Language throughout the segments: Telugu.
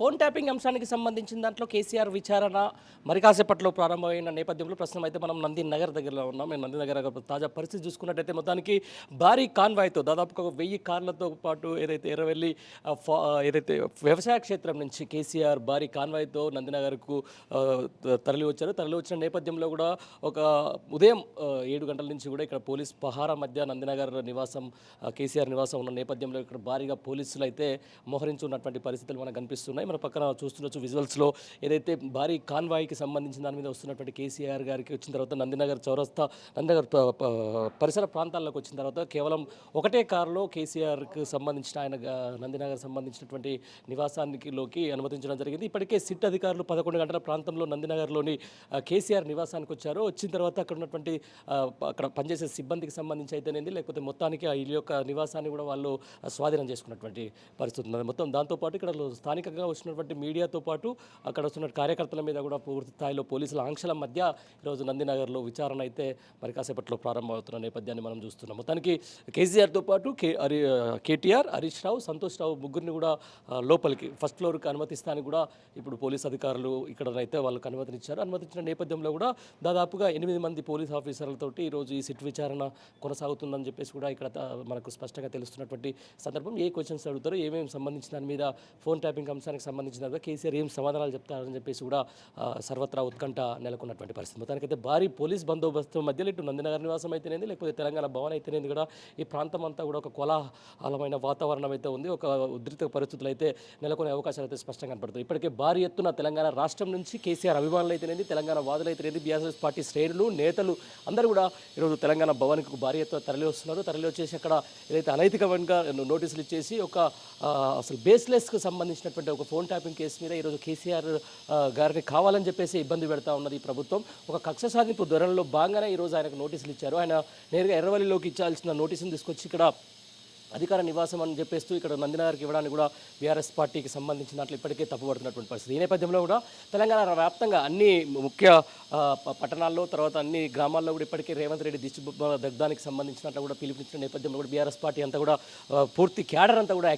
ఫోన్ ట్యాపింగ్ అంశానికి సంబంధించిన దాంట్లో కేసీఆర్ విచారణ మరి కాసేపట్లో ప్రారంభమైన నేపథ్యంలో ప్రస్తుతం అయితే మనం నంది నగర్ దగ్గరలో ఉన్నాం. మేము నంది నగర్ తాజా పరిస్థితి చూసుకున్నట్టయితే మొత్తానికి భారీ కాన్వాయ్తో దాదాపుగా ఒక వెయ్యి కార్లతో పాటు ఏదైతే ఎర్రవెల్లి ఫా- ఏదైతే వ్యవసాయ క్షేత్రం నుంచి కేసీఆర్ భారీ కాన్వాయ్తో నందినగర్కు త- తరలి వచ్చారు తరలి వచ్చిన నేపథ్యంలో కూడా ఒక ఉదయం ఏడు గంటల నుంచి కూడా ఇక్కడ పోలీస్ పహారా మధ్య నందినగర్ నివాసం కేసీఆర్ నివాసం ఉన్న నేపథ్యంలో ఇక్కడ భారీగా పోలీసులు అయితే మోహరించున్నటువంటి పరిస్థితులు మనకు కనిపిస్తున్నాయి. మన పక్కన చూస్తుండొచ్చు విజువల్స్లో ఏదైతే భారీ కాన్వాయ్కి సంబంధించిన దాని మీద వస్తున్నటువంటి కేసీఆర్ గారికి వచ్చిన తర్వాత నందినగర్ చౌరస్తా నందినగర్ పరిసర ప్రాంతాల్లోకి వచ్చిన తర్వాత కేవలం ఒకటే కారులో కేసీఆర్కి సంబంధించిన ఆయన నందినగర్ సంబంధించినటువంటి నివాసానికి లోకి అనుమతించడం జరిగింది. ఇప్పటికే సిట్ అధికారులు పదకొండు గంటల ప్రాంతంలో నందినగర్లోని కేసీఆర్ నివాసానికి వచ్చారు. వచ్చిన తర్వాత అక్కడ ఉన్నటువంటి అక్కడ పనిచేసే సిబ్బందికి సంబంధించి అయితేనేది లేకపోతే మొత్తానికి ఆ ఇల్లు యొక్క నివాసాన్ని కూడా వాళ్ళు స్వాధీనం చేసుకున్నటువంటి పరిస్థితి ఉన్నది. మొత్తం దాంతోపాటు ఇక్కడ స్థానికంగా వచ్చినటువంటి మీడియాతో పాటు అక్కడ వస్తున్న కార్యకర్తల మీద కూడా పూర్తి స్థాయిలో పోలీసుల ఆంక్షల మధ్య ఈరోజు నందినగర్లో విచారణ అయితే మరి కాసేపట్లో ప్రారంభమవుతున్న నేపథ్యాన్ని మనం చూస్తున్నాం మొత్తానికి కేసీఆర్తో పాటు కే హరి కేటీఆర్ హరీష్ రావు సంతోష్ రావు ముగ్గురిని కూడా లోపలికి ఫస్ట్ ఫ్లోర్కి అనుమతిస్తానికి కూడా ఇప్పుడు పోలీస్ అధికారులు ఇక్కడనైతే వాళ్ళకి అనుమతినిచ్చారు. అనుమతించిన నేపథ్యంలో కూడా దాదాపుగా ఎనిమిది మంది పోలీస్ ఆఫీసర్లతోటి ఈరోజు ఈ సిట్ విచారణ కొనసాగుతుందని చెప్పేసి కూడా ఇక్కడ మనకు స్పష్టంగా తెలుస్తున్నటువంటి సందర్భం. ఏ క్వశ్చన్స్ అడుగుతారు ఏమేమి సంబంధించిన దాని మీద ఫోన్ ట్యాపింగ్ అంశానికి సంబంధించిన కేసీఆర్ ఏం సమాధానాలు చెప్తారని చెప్పేసి కూడా సర్వత్రా ఉత్కంఠ నెలకొన్నటువంటి పరిస్థితి. మొత్తానికైతే భారీ పోలీస్ బందోబస్తు మధ్యలో ఇటు నందినగర్ నివాసం అయితేనేది లేకపోతే తెలంగాణ భవన్ అయితేనేది కూడా ఈ ప్రాంతం అంతా కూడా ఒక కోలాహలమైన వాతావరణం అయితే ఉంది. ఒక ఉధృత పరిస్థితులు అయితే నెలకొనే అవకాశాలు అయితే స్పష్టంగా కనపడుతుంది ఇప్పటికే భారీ ఎత్తున తెలంగాణ రాష్ట్రం నుంచి కేసీఆర్ అభిమానులు అయితేనేది తెలంగాణ వాదులు అయితేనేది బీఆర్ఎస్ పార్టీ శ్రేణులు నేతలు అందరూ కూడా ఈరోజు తెలంగాణ భవన్కు భారీ ఎత్తున తరలి వస్తున్నారు. తరలి వచ్చేసి అక్కడ ఏదైతే అనైతికమైన నోటీసులు ఇచ్చేసి ఒక అసలు బేస్లెస్కి సంబంధించినటువంటి ఒక ఫోన్ ట్యాపింగ్ కేసు మీద ఈరోజు కేసీఆర్ గారిని కావాలని చెప్పేసి ఇబ్బంది పెడతా ఉన్నది ఈ ప్రభుత్వం. ఒక కక్ష సాధింపు ధోరణిలో భాగంగానే ఈరోజు ఆయనకు నోటీసులు ఇచ్చారు. ఆయన నేరుగా ఎర్రవల్లిలోకి ఇచ్చాల్సిన నోటీసును తీసుకొచ్చి ఇక్కడ అధికార నివాసం అని చెప్పేస్తూ ఇక్కడ నందినగర్కి ఇవ్వడానికి కూడా బీఆర్ఎస్ పార్టీకి సంబంధించిన దాంట్లో ఇప్పటికే తప్పుపడుతున్నటువంటి పరిస్థితి. ఈ నేపథ్యంలో కూడా తెలంగాణ వ్యాప్తంగా అన్ని ముఖ్య పట్టణాల్లో తర్వాత అన్ని గ్రామాల్లో కూడా ఇప్పటికే రేవంత్ రెడ్డి దిష్టి బొమ్మల దగ్ధానికి సంబంధించినట్లు కూడా పిలుపునిచ్చిన నేపథ్యంలో కూడా బీఆర్ఎస్ పార్టీ అంతా కూడా పూర్తి క్యాడర్ అంతా కూడా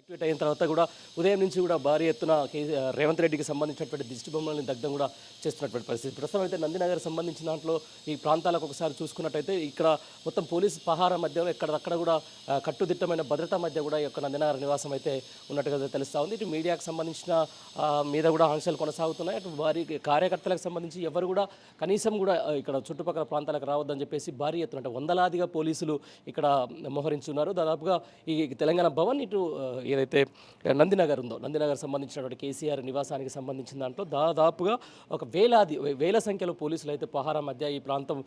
యాక్టివేట్ అయిన తర్వాత కూడా ఉదయం నుంచి కూడా భారీ ఎత్తున రేవంత్ రెడ్డికి సంబంధించినటువంటి దిష్టి బొమ్మలని దగ్ధం కూడా చేస్తున్నటువంటి పరిస్థితి. ప్రస్తుతం అయితే నందినగర్ సంబంధించిన దాంట్లో ఈ ప్రాంతాలకు ఒకసారి చూసుకున్నట్టయితే ఇక్కడ మొత్తం పోలీసు పహార మధ్యలో ఎక్కడక్కడ కూడా కట్టుదిట్టమైన భద్రత మధ్య కూడా ఈ యొక్క నందినగర్ నివాసం అయితే ఉన్నట్టుగా తెలుస్తూ ఉంది ఇటు మీడియాకు సంబంధించిన మీద కూడా ఆంక్షలు కొనసాగుతున్నాయి. అటు వారి కార్యకర్తలకు సంబంధించి ఎవరు కూడా కనీసం కూడా ఇక్కడ చుట్టుపక్కల ప్రాంతాలకు రావద్దని చెప్పేసి భారీ ఎత్తున అంటే వందలాదిగా పోలీసులు ఇక్కడ మోహరించి ఉన్నారు దాదాపుగా ఈ తెలంగాణ భవన్ ఇటు ఏదైతే నందినగర్ ఉందో నందినగర్ సంబంధించినటువంటి కేసీఆర్ నివాసానికి సంబంధించిన దాంట్లో దాదాపుగా ఒక వేలాది వేల సంఖ్యలో పోలీసులు అయితే పహారా మధ్య ఈ ప్రాంతం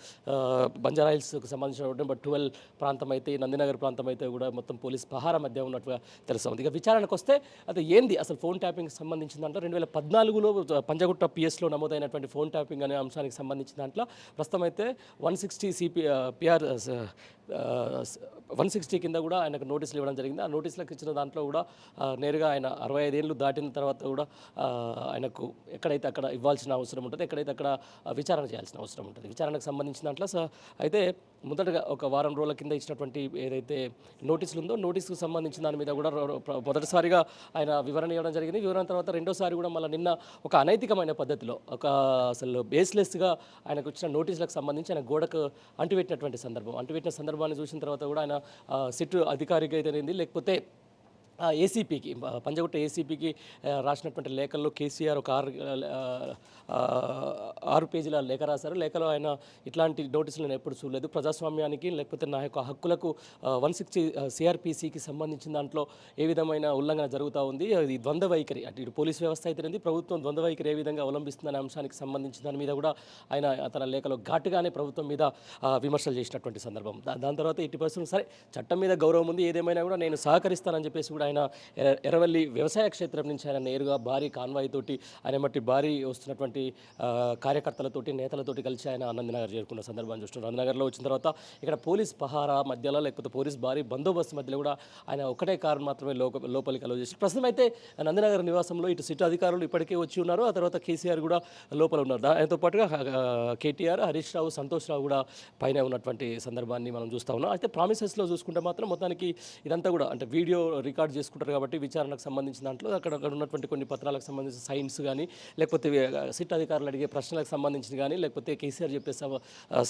బంజారాయిల్స్కు సంబంధించిన నెంబర్ ట్వెల్వ్ ప్రాంతం అయితే నందినగర్ ప్రాంతం అయితే కూడా మొత్తం పోలీస్ పహారా మధ్య ఉన్నట్టుగా తెలుస్తుంది. ఇక విచారణకు వస్తే అది ఏంది? అసలు ఫోన్ ట్యాపింగ్ సంబంధించిన దాంట్లో రెండు వేల పద్నాలుగులో పంజగుట్ట పిఎస్లో నమోదైనటువంటి ఫోన్ ట్యాపింగ్ అనే అంశానికి సంబంధించిన దాంట్లో ప్రస్తుతం అయితే one sixty CP PR one sixty కింద కూడా ఆయనకు నోటీసులు ఇవ్వడం జరిగింది. ఆ నోటీసులకు ఇచ్చిన దాంట్లో కూడా నేరుగా ఆయన అరవై ఐదేళ్ళు దాటిన తర్వాత కూడా ఆయనకు ఎక్కడైతే అక్కడ ఇవ్వాల్సిన అవసరం ఉంటుంది ఎక్కడైతే అక్కడ విచారణ చేయాల్సిన అవసరం ఉంటుంది. విచారణకు సంబంధించిన దాంట్లో స- అయితే మొదటగా ఒక వారం రోజుల కింద ఇచ్చినటువంటి ఏదైతే నోటీసులు ఉందో నోటీసుకు సంబంధించిన దాని మీద కూడా రో- మొదటిసారిగా ఆయన వివరణ ఇవ్వడం జరిగింది. వివరణ తర్వాత రెండోసారి కూడా మళ్ళీ నిన్న ఒక అనైతికమైన పద్ధతిలో ఒక అసలు బేస్లెస్గా ఆయనకు వచ్చిన నోటీసులకు సంబంధించి ఆయన గోడకు అంటుపెట్టినటువంటి సందర్భం. అంటుపెట్టిన సందర్భాన్ని చూసిన తర్వాత కూడా ఆయన సిట్ అధికారిగా అయితేనేది లేకపోతే ఏసీపీకి పంజగుట్ట ఏసీపీకి రాసినటువంటి లేఖల్లో కేసీఆర్ ఒక ఆరు ఆరు పేజీల లేఖ రాశారు. లేఖలో ఆయన ఇట్లాంటి నోటీసులు నేను ఎప్పుడు చూడలేదు. ప్రజాస్వామ్యానికి లేకపోతే నా యొక్క హక్కులకు వన్ సిక్స్టీ సిఆర్పిసికి సంబంధించిన దాంట్లో ఏ విధమైన ఉల్లంఘన జరుగుతూ ఉంది? అది ద్వంద్వ వైఖరి. అటు ఇటు పోలీస్ వ్యవస్థ అయితేనేది ప్రభుత్వం ద్వంద్వ వైఖరి ఏ విధంగా అవలంబిస్తుందనే అంశానికి సంబంధించిన దాని మీద కూడా ఆయన తన లేఖలో ఘాటుగానే ప్రభుత్వం మీద విమర్శలు చేసినటువంటి సందర్భం. దాని తర్వాత ఎట్టి పరిస్థితులు సరే చట్టం మీద గౌరవం ఉంది ఏదేమైనా కూడా నేను సహకరిస్తానని చెప్పేసి కూడా ఆయన ఆయన ఎరవల్లి వ్యవసాయ క్షేత్రం నుంచి ఆయన నేరుగా భారీ కాన్వాయ్ తోటి ఆయన మట్టి భారీ వస్తున్నటువంటి కార్యకర్తలతోటి నేతలతోటి కలిసి ఆయన ఆనందనగర్ చేరుకున్న సందర్భాన్ని చూస్తున్నాం. ఆనందనగర్లో వచ్చిన తర్వాత ఇక్కడ పోలీస్ పహారా మధ్యలో లేకపోతే పోలీస్ భారీ బందోబస్తు మధ్యలో కూడా ఆయన ఒకటే కారు మాత్రమే లోపలికి అలో చేసి ప్రస్తుతం అయితే నందనగర్ నివాసంలో ఇటు సిటీ అధికారులు ఇప్పటికే వచ్చి ఉన్నారు. ఆ తర్వాత కేసీఆర్ కూడా లోపల ఉన్నారు. దానితో పాటుగా కేటీఆర్ హరీష్ రావు సంతోష్ రావు కూడా పైన ఉన్నటువంటి సందర్భాన్ని మనం చూస్తా ఉన్నాం. అయితే ప్రామిసెస్లో చూసుకుంటే మాత్రం మొత్తానికి ఇదంతా కూడా అంటే వీడియో రికార్డ్ రికార్డ్ చేసుకుంటారు కాబట్టి విచారణకు సంబంధించిన దాంట్లో అక్కడ అక్కడ ఉన్నటువంటి కొన్ని పత్రాలకు సంబంధించిన సైన్స్ కానీ లేకపోతే సిట్ అధికారులు అడిగే ప్రశ్నలకు సంబంధించి కానీ లేకపోతే కేసీఆర్ చెప్పే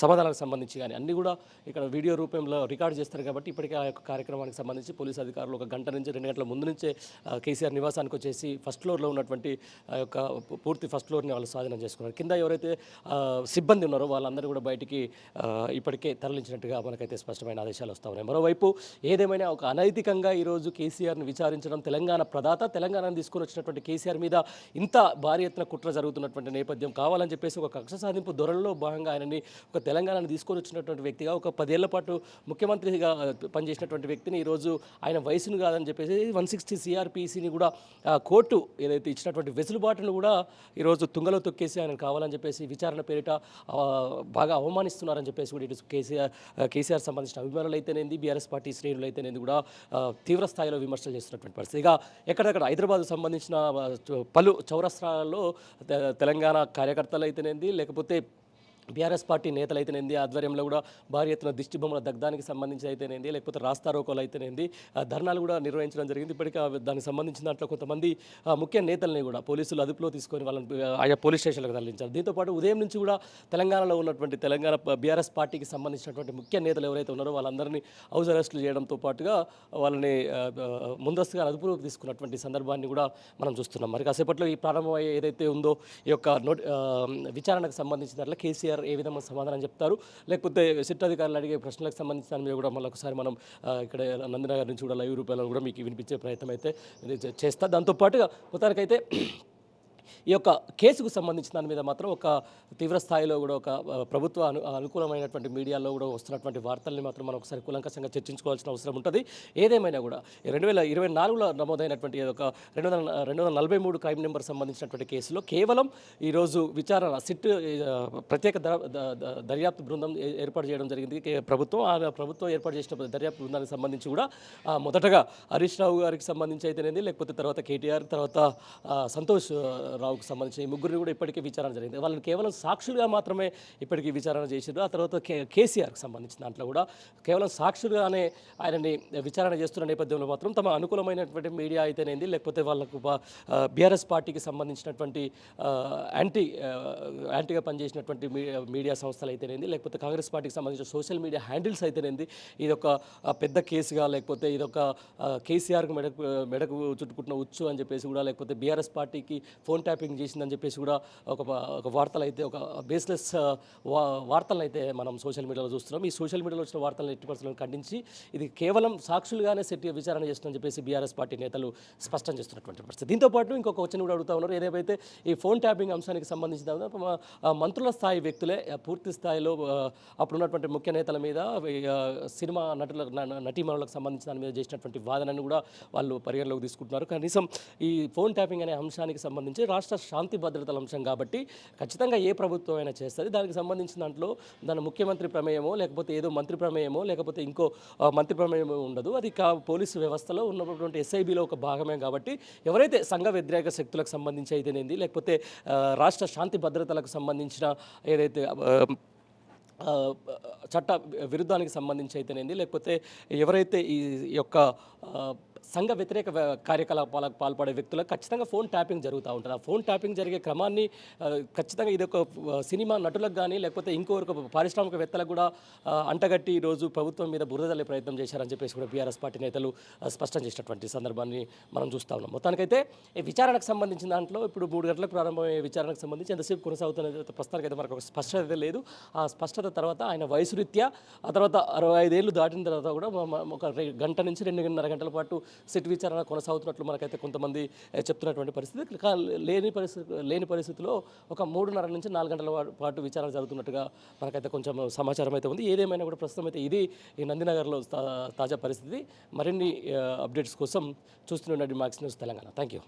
సమాధానాలకు సంబంధించి కానీ అన్నీ కూడా ఇక్కడ వీడియో రూపంలో రికార్డ్ చేస్తారు కాబట్టి ఇప్పటికే ఆ యొక్క కార్యక్రమానికి సంబంధించి పోలీసు అధికారులు ఒక గంట నుంచి రెండు గంటల ముందు నుంచే కేసీఆర్ నివాసానికి వచ్చేసి ఫస్ట్ ఫ్లోర్లో ఉన్నటువంటి ఆ యొక్క పూర్తి ఫస్ట్ ఫ్లోర్ని వాళ్ళు స్వాధీనం చేసుకున్నారు. కింద ఎవరైతే సిబ్బంది ఉన్నారో వాళ్ళందరూ కూడా బయటికి ఇప్పటికే తరలించినట్టుగా మనకైతే స్పష్టమైన ఆదేశాలు వస్తూ ఉన్నాయి. మరోవైపు ఏదేమైనా ఒక అనైతికంగా ఈరోజు కేసీఆర్ కేసీఆర్ని విచారించడం తెలంగాణ ప్రదాత తెలంగాణను తీసుకొని వచ్చినటువంటి కేసీఆర్ మీద ఇంత భారీ ఎత్తున కుట్ర జరుగుతున్నటువంటి నేపథ్యం కావాలని చెప్పేసి ఒక కక్ష సాధింపు ధోరణిలో భాగంగా ఆయనని ఒక తెలంగాణను తీసుకొని వచ్చినటువంటి వ్యక్తిగా ఒక పదేళ్ళ పాటు ముఖ్యమంత్రిగా పనిచేసినటువంటి వ్యక్తిని ఈరోజు ఆయన వయసును కాదని చెప్పేసి వన్ సిక్స్టీ సిఆర్పిసిని కూడా కోర్టు ఏదైతే ఇచ్చినటువంటి వెసులుబాటును కూడా ఈరోజు తుంగలో తొక్కేసి ఆయన కావాలని చెప్పేసి విచారణ పేరిట బాగా అవమానిస్తున్నారని చెప్పేసి కూడా ఇటు కేసీఆర్ కేసీఆర్ సంబంధించిన అభిమానులు అయితేనేది బీఆర్ఎస్ పార్టీ శ్రేణులు అయితేనేది కూడా తీవ్ర స్థాయిలో విమర్శ విమర్శలు చేస్తున్నటువంటి పరిస్థితి. ఇక ఎక్కడెక్కడ? హైదరాబాద్ సంబంధించిన పలు చౌరస్రాలలో తెలంగాణ కార్యకర్తలు అయితేనేది లేకపోతే బీఆర్ఎస్ పార్టీ నేతలు అయితేనేంది ఆధ్వర్యంలో కూడా భారీ ఎత్తున దిష్టి బొమ్మల దగ్ధానికి సంబంధించి అయితేనేంది లేకపోతే రాస్తారోకోలు అయితేనేంది ధర్నాలు కూడా నిర్వహించడం జరిగింది. ఇప్పటికీ ఆ దానికి సంబంధించిన దాంట్లో కొంతమంది ముఖ్య నేతల్ని కూడా పోలీసులు అదుపులో తీసుకొని వాళ్ళని ఆయా పోలీస్ స్టేషన్లకు తరలించారు. దీంతోపాటు ఉదయం నుంచి కూడా తెలంగాణలో ఉన్నటువంటి తెలంగాణ బీఆర్ఎస్ పార్టీకి సంబంధించినటువంటి ముఖ్య నేతలు ఎవరైతే ఉన్నారో వాళ్ళందరినీ హౌస్ అరెస్టులు చేయడంతో పాటుగా వాళ్ళని ముందస్తుగా అదుపులోకి తీసుకున్నటువంటి సందర్భాన్ని కూడా మనం చూస్తున్నాం. మరి కాసేపట్లో ఈ ప్రారంభం అయ్యే ఏదైతే ఉందో ఈ యొక్క నోటి విచారణకు సంబంధించిన దాంట్లో కేసీఆర్ ఏ విధంగా సమాధానం చెప్తారు? లేకపోతే సిట్ అధికారులు అడిగే ప్రశ్నలకు సంబంధించిన దాని మీద కూడా మళ్ళీ ఒకసారి మనం ఇక్కడ నందినగర్ నుంచి కూడా లైవ్ రూపాయలు కూడా మీకు వినిపించే ప్రయత్నం అయితే చేస్తా. దాంతోపాటుగా మొత్తానికైతే ఈ యొక్క కేసుకు సంబంధించిన దాని మీద మాత్రం ఒక తీవ్ర స్థాయిలో కూడా ఒక ప్రభుత్వ అను అనుకూలమైనటువంటి మీడియాలో కూడా వస్తున్నటువంటి వార్తల్ని మాత్రం మనం ఒకసారి కూలంకషంగా చర్చించుకోవాల్సిన అవసరం ఉంటుంది. ఏదేమైనా కూడా రెండు వేల ఇరవై నాలుగులో నమోదైనటువంటి ఒక రెండు వందల రెండు వందల నలభై మూడు క్రైమ్ నెంబర్ సంబంధించినటువంటి కేసులో కేవలం ఈరోజు విచారణ సిట్ ప్రత్యేక ద- దర్యాప్తు బృందం ఏర్పాటు చేయడం జరిగింది. కే- ప్రభుత్వం ఆ ప్రభుత్వం ఏర్పాటు చేసిన దర్యాప్తు బృందానికి సంబంధించి కూడా మొదటగా హరీష్ రావు గారికి సంబంధించి అయితేనేది లేకపోతే తర్వాత కేటీఆర్ తర్వాత సంతోష్ రావుకు సంబంధించి ఈ ముగ్గురిని కూడా ఇప్పటికే విచారణ జరిగింది. వాళ్ళని కేవలం సాక్షులుగా మాత్రమే ఇప్పటికీ విచారణ చేశారు ఆ తర్వాత కే కేసీఆర్కి సంబంధించిన దాంట్లో కూడా కేవలం సాక్షులుగానే ఆయనని విచారణ చేస్తున్న నేపథ్యంలో మాత్రం తమ అనుకూలమైనటువంటి మీడియా అయితేనేది లేకపోతే వాళ్ళకు బీఆర్ఎస్ పార్టీకి సంబంధించినటువంటి యాంటీ యాంటీగా పనిచేసినటువంటి మీడియా మీడియా సంస్థలు అయితేనేది లేకపోతే కాంగ్రెస్ పార్టీకి సంబంధించిన సోషల్ మీడియా హ్యాండిల్స్ అయితేనేది ఇది ఒక పెద్ద కేసుగా లేకపోతే ఇదొక కేసీఆర్కు మెడకు మెడకు చుట్టుకుంటున్న ఉచ్చు అని చెప్పేసి కూడా లేకపోతే బీఆర్ఎస్ పార్టీకి ఫోన్ ట్యాపింగ్ చేసిందని చెప్పేసి కూడా ఒక ఒక వార్తలు అయితే ఒక బేస్లెస్ వార్తలను అయితే మనం సోషల్ మీడియాలో చూస్తున్నాం. ఈ సోషల్ మీడియాలో వచ్చిన వార్తలను ఎట్టి పరిస్థితులను ఖండించి ఇది కేవలం సాక్షులుగానే సెట్ విచారణ చేస్తుందని చెప్పేసి బీఆర్ఎస్ పార్టీ నేతలు స్పష్టం చేస్తున్నటువంటి పరిస్థితి. దీంతో పాటు ఇంకొక వచ్చిన కూడా అడుగుతా ఉన్నారు. ఏదైతే ఈ ఫోన్ ట్యాపింగ్ అంశానికి సంబంధించిన మంత్రుల స్థాయి వ్యక్తులే పూర్తి స్థాయిలో అప్పుడు ఉన్నటువంటి ముఖ్య నేతల మీద సినిమా నటుల నటీమణులకు సంబంధించిన దాని మీద చేసినటువంటి వాదనను కూడా వాళ్ళు పరిగణలోకి తీసుకుంటున్నారు. కనీసం ఈ ఫోన్ ట్యాపింగ్ అనే అంశానికి సంబంధించి రాష్ట్ర శాంతి భద్రతల అంశం కాబట్టి ఖచ్చితంగా ఏ ప్రభుత్వం అయినా చేస్తుంది. దానికి సంబంధించిన దాంట్లో దాని ముఖ్యమంత్రి ప్రమేయమో లేకపోతే ఏదో మంత్రి ప్రమేయమో లేకపోతే ఇంకో మంత్రి ప్రమేయమో ఉండదు. అది కా పోలీసు వ్యవస్థలో ఉన్నటువంటి ఎస్ఐబిలో ఒక భాగమే కాబట్టి ఎవరైతే సంఘ వ్యతిరేక శక్తులకు సంబంధించి అయితేనేది లేకపోతే రాష్ట్ర శాంతి భద్రతలకు సంబంధించిన ఏదైతే చట్ట విరుద్ధానికి సంబంధించి అయితేనేది లేకపోతే ఎవరైతే ఈ యొక్క సంఘ వ్యతిరేక కార్యకలాపాలకు పాల్పడే వ్యక్తులకు ఖచ్చితంగా ఫోన్ ట్యాపింగ్ జరుగుతూ ఉంటుంది. ఆ ఫోన్ ట్యాపింగ్ జరిగే క్రమాన్ని ఖచ్చితంగా ఇది ఒక సినిమా నటులకు కానీ లేకపోతే ఇంకొక పారిశ్రామికవేత్తలకు కూడా అంటగట్టి ఈరోజు ప్రభుత్వం మీద బురదల్లే ప్రయత్నం చేశారని చెప్పేసి కూడా బీఆర్ఎస్ పార్టీ నేతలు స్పష్టం చేసినటువంటి సందర్భాన్ని మనం చూస్తా ఉన్నాం. మొత్తానికైతే ఈ విచారణకు సంబంధించిన దాంట్లో ఇప్పుడు మూడు గంటలకు ప్రారంభమయ్యే విచారణకు సంబంధించి ఎంతసేపు కొనసాగుతున్నది ప్రస్తుతానికి అయితే మనకు ఒక స్పష్టత లేదు. ఆ స్పష్టత తర్వాత ఆయన వయసు రీత్యా ఆ తర్వాత అరవై ఐదేళ్ళు దాటిన తర్వాత కూడా ఒక గంట నుంచి రెండున్నర గంటల పాటు సిట్ విచారణ కొనసాగుతున్నట్లు మనకైతే కొంతమంది చెప్తున్నటువంటి పరిస్థితి. కా- లేని పరిస్థితి లేని పరిస్థితిలో ఒక మూడున్నర నుంచి నాలుగు గంటల పాటు విచారణ జరుగుతున్నట్టుగా మనకైతే కొంచెం సమాచారం అయితే ఉంది. ఏదేమైనా కూడా ప్రస్తుతం అయితే ఇది ఈ నందినగర్లో తా- తాజా పరిస్థితి. మరిన్ని అప్డేట్స్ కోసం చూస్తూనే max news Telangana. Thank you